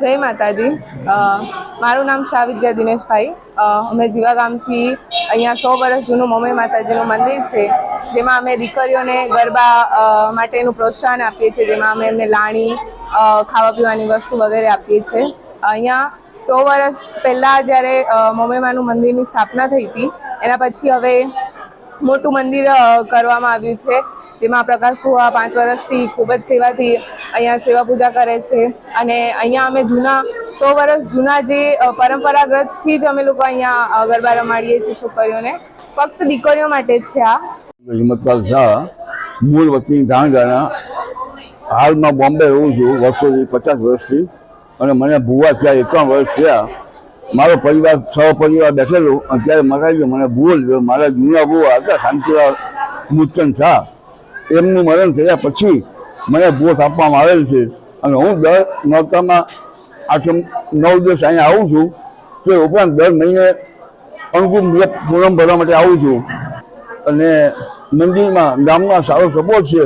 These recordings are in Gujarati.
જય માતાજી. મારું નામ શાવિદ્યા દિનેશભાઈ. અમે જીવા ગામથી અહીંયા સો વર્ષ જૂનું મમ્મી માતાજીનું મંદિર છે, જેમાં અમે દીકરીઓને ગરબા માટેનું પ્રોત્સાહન આપીએ છીએ, જેમાં અમે એમને લાણી ખાવા પીવાની વસ્તુ વગેરે આપીએ છીએ. અહીંયા સો વર્ષ પહેલાં જ્યારે મમ્મીમાનું મંદિરની સ્થાપના થઈ હતી, એના પછી હવે મોટું મંદિર કરવામાં આવ્યું છે, જેમાં પ્રકાશ ફુવા પાંચ વર્ષથી ખૂબ જ સેવાથી અહીંયા સેવા પૂજા કરે છે. અને અહીંયા અમે જૂના, સો વર્ષ જૂના જે પરંપરાગતથી જ અમે લોકો અહીંયા ગરબા રમાડીએ છીએ છોકરીઓને. ફક્ત દીકરીઓ માટે જ છે આ. હિંમતપાલ શાહ મૂળ વતની ગાણગાણા હાલમાં બોમ્બે રહું છું, વર્ષોથી પચાસ વર્ષથી. અને મને ભૂવા થયા એકાવન વર્ષ થયા. મારો પરિવાર સહપરિવાર બેઠેલો. અત્યારે ત્યારે મરાઈ ગયો. મને ભૂલ મારા જૂના બહુ હતા શાંતિલાલ મુચન શાહ. એમનું મરણ થયા પછી મને ભૂત આપવામાં આવેલ છે. અને હું દર નોરતામાં આઠ નવ દિવસ અહીંયા આવું છું. તે ઉપરાંત દર મહિને અનુકૂળ મુજબ પૂનમ ભરવા માટે આવું છું. અને મંદિરમાં ગામમાં સારો સપોર્ટ છે.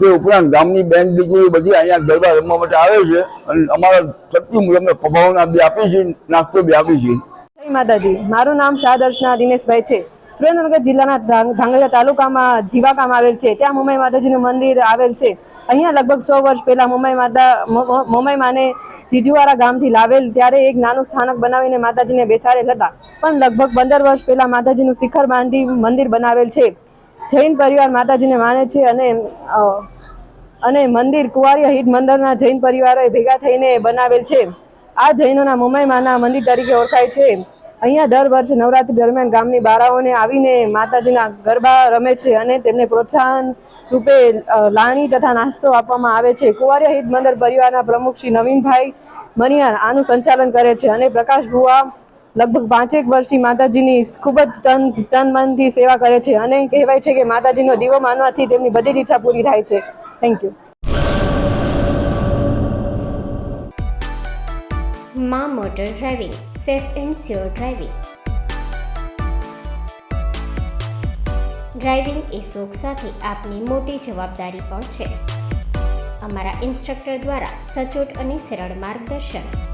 તે ઉપરાંત ગામની બેંક દીકરીઓ બધી અહીંયા ગરબા રમવા માટે આવે છે અને અમારા શક્તિ મુજબ ભાવના બી આપી છે, નાસ્તો બી આપી છે. માતાજી. મારું નામ શાહ દર્શના દિનેશભાઈ છે. સુરેન્દ્રનગર જિલ્લાના ધાંગ- ધાંગધ્રા તાલુકામાં જીવા કામ આવેલ છે. ત્યાં મુંબઈ માતાજીનું મંદિર આવેલ છે. અહીંયા લગભગ સો વર્ષ પહેલા મુંબઈ માતા મુંબઈ માને જીજુવાડા ગામથી લાવેલ ત્યારે એક નાનું સ્થાનક બનાવીને માતાજીને બેસાડેલ હતા. પણ લગભગ પંદર વર્ષ પહેલા માતાજીનું શિખર બાંધી મંદિર બનાવેલ છે. જૈન પરિવાર માતાજીને માને છે અને અને મંદિર કુંવારી હિત મંદિરના જૈન પરિવારોએ ભેગા થઈને બનાવેલ છે. આ જૈનોના મુંબઈ માના મંદિર તરીકે ઓળખાય છે. અહીંયા દર વર્ષે નવરાત્રી દરમિયાન ગામની બાળાઓને આવીને માતાજીના ગરબા રમે છે અને તેમને પ્રોત્સાહન રૂપે લાણી તથા નાસ્તો આપવામાં આવે છે. કુંવારિયા હિત મંદિર પરિવારના પ્રમુખ શ્રી નવીનભાઈ મનિયાર આનું સંચાલન કરે છે અને પ્રકાશ ભુવા લગભગ પાંચેક વર્ષથી માતાજીની ખૂબ જ તન તન મનથી સેવા કરે છે અને કહેવાય છે કે માતાજીનો દીવો માનવાથી તેમની બધી જ ઈચ્છા પૂરી થાય છે. થેન્ક યુ મા motor driving, safe and sure driving. Driving એ શોખ સાથે આપની મોટી જવાબદારી પણ છે. અમારા ઇન્સ્ટ્રક્ટર દ્વારા સચોટ અને સરળ માર્ગદર્શન.